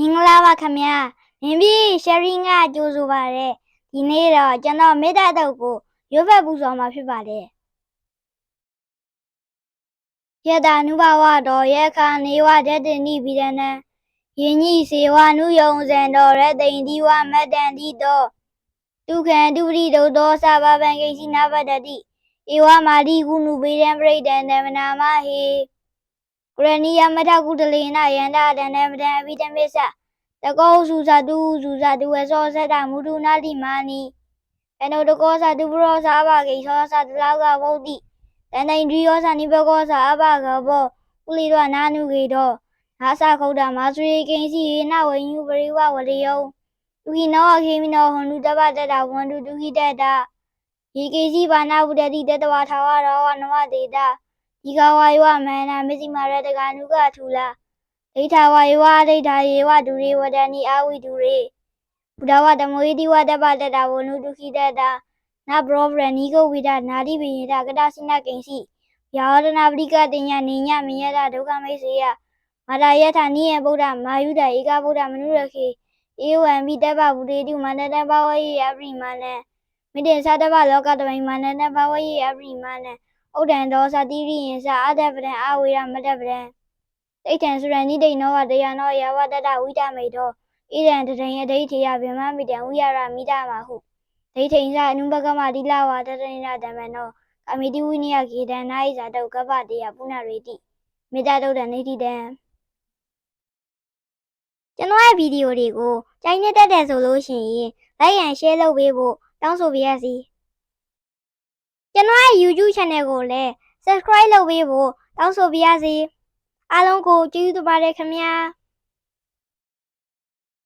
မင်္ဂလာပါခင်ဗျာမင်းပြီးရှယ်ရီငါကြိုးဆိုပါတဲ့ဒီနေ့တော့ကျွန်တော်မေတ္တာတုတ်ကိုရွတ်ဖတ်ပူဇော်မှာဖြစ်ပါတယ်ယတနုဘဝတော်ယခာနေဝတတ္တနိဗိဒနံယင်ကြီးစေဝနုယုံဇံတော်ရတိန်ဒီဝမတ္တန်တိတောဒုက္ခံဒုပရိဒုသောသဗ္ဗဗံကိစီနာပတ္တတိဧဝမာတိကုနုပေဒံပရိဒံဓမ္မနာမဟေ ကရဏီယမထကုတလေနယန္တာဒန္တမတံအဘိဓမ္မေသတကောစုဇာတုစုဇာတုဝေသောဇတမုဒုနာတိမာနီတနုတကောဇာတုပရောဇာဘဂိသောဇာတလောကဗုဒ္ဓိတန်တိုင်ဒရီယောဇာနိဘကောဇာအဘဂဘောကုလိရောနာနုကေတောနာသခုဒ္ဓမာဆွေကိဉ္စီယေနဝိညုပရိဝဝရိယောဒုခိနောအခေမိနောဟွန်တုတပတတဝန္တုဒုခိတတယေကေစီဘာနာဝုဒတိတတဝထာဝရောဝနဝတေတ ဒီကဝါယောမန္နာမေဇိမာရတကနုကထူလာဒိဋ္ဌဝါယေဝဒိဋ္ဌာယေဝဒုရေဝဒဏိအာဝိဒုရေဘုဒ္ဓဝတမောဣတိဝတပတတဝနုဒုခိတတနဘရောဗရဏီကိုဝိဒနာတိပိယတကတစိနကိဉ္စီယာဝဒနာပရိကတင်ညာနေညမယတဒုက္ခမိတ်စေယမာရယထာနိယဗုဒ္ဓမာယုဒဧကဗုဒ္ဓမနုရခေဧဝံပိတပဗုဒေတုမန္တတဘဝယေအပရိမာနံမိတေသတ္တဗလောကတမိမာနတဘဝယေအပရိမာနံ ဥဒ္ဒံဒောသတိရိယင်္စအာတပဒံအာဝေရမတပဒံတိဋ္ဌံสุရဏိတိနောဝတရားနောယဝတတဝိတမေတောဣရံတတယဒိဋ္ဌိယဗြဟ္မမိတံဝိရရမိတမဟုဒိဋ္ဌိဉ္စအနုပကမတိလဝတတနိနာဓမ္မနောကာမိတိဝိနိယကေတံနာဣဇာတုကပ္ပတေယပုဏ္ဏရေတိမေတ္တာတုတ်တံနေတိတံကျွန်တော်ရဲ့ဗီဒီယိုတွေကိုကြိုက်နေတတ်တယ်ဆိုလို့ရှိရင် like and share လုပ်ပေးဖို့တောင်းဆိုပါရစေ ကျွန်တော်ရဲ့ YouTube channel ကိုလည်း subscribe လုပ်ပေးဖို့တောင်းဆိုပါရစေအားလုံးကိုကျေးဇူးတင်ပါတယ်ခင်ဗျာ